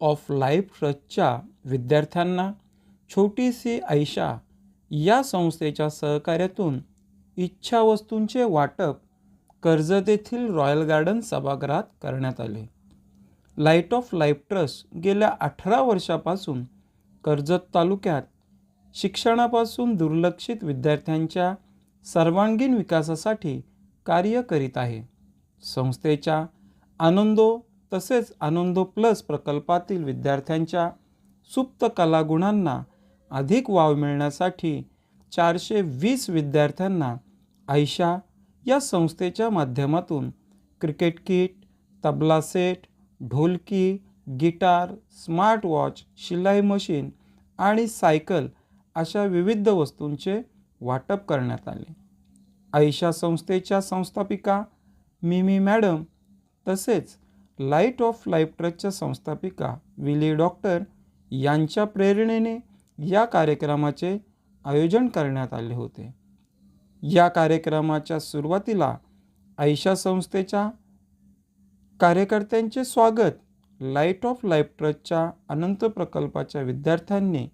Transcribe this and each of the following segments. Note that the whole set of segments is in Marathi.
ऑफ लाईफ ट्रस्टच्या विद्यार्थ्यांना छोटीशी आयशा या संस्थेच्या सहकार्यातून इच्छावस्तूंचे वाटप कर्जत येथील रॉयल गार्डन सभागृहात करण्यात आले. लाइट ऑफ लाईफ ट्रस्ट गेल्या अठरा वर्षापासून कर्जत तालुक्यात शिक्षणापासून दुर्लक्षित विद्यार्थ्यांच्या सर्वांगीण विकासासाठी कार्य करीत आहे. संस्थेच्या आनंदो तसेच आनंदो प्लस प्रकल्पातील विद्यार्थ्यांच्या सुप्त कलागुणांना अधिक वाव मिळण्यासाठी चारशे वीस विद्यार्थ्यांना आयशा या संस्थेच्या माध्यमातून cricket kit tabla set dholki guitar smart watch शिलाई मशीन आणि सायकल अशा विविध वस्तूंचे वाटप करण्यात आले. आयशा संस्थेच्या संस्थापिका मिमी मॅडम तसेच लाइट ऑफ लाईफ ट्रस्टच्या संस्थापिका विली डॉक्टर यांच्या प्रेरणेने या कार्यक्रमाचे आयोजन करण्यात आले होते. या कार्यक्रमाच्या सुरुवातीला आयशा संस्थेच्या कार्यकर्त्यांचे स्वागत लाइट ऑफ लाईफ ट्रस्टच्या अनंत प्रकल्पाच्या विद्यार्थ्यांनी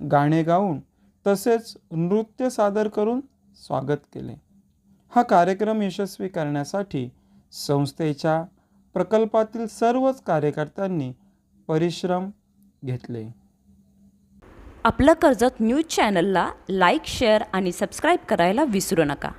गाणे गाऊन तसेच नृत्य सादर करून स्वागत केले. हा कार्यक्रम यशस्वी करण्यासाठी संस्थेच्या प्रकल्पातील सर्वच कार्यकर्त्यांनी परिश्रम घेतले. आपलं कर्जत न्यूज चॅनलला लाईक शेअर आणि सबस्क्राईब करायला विसरू नका.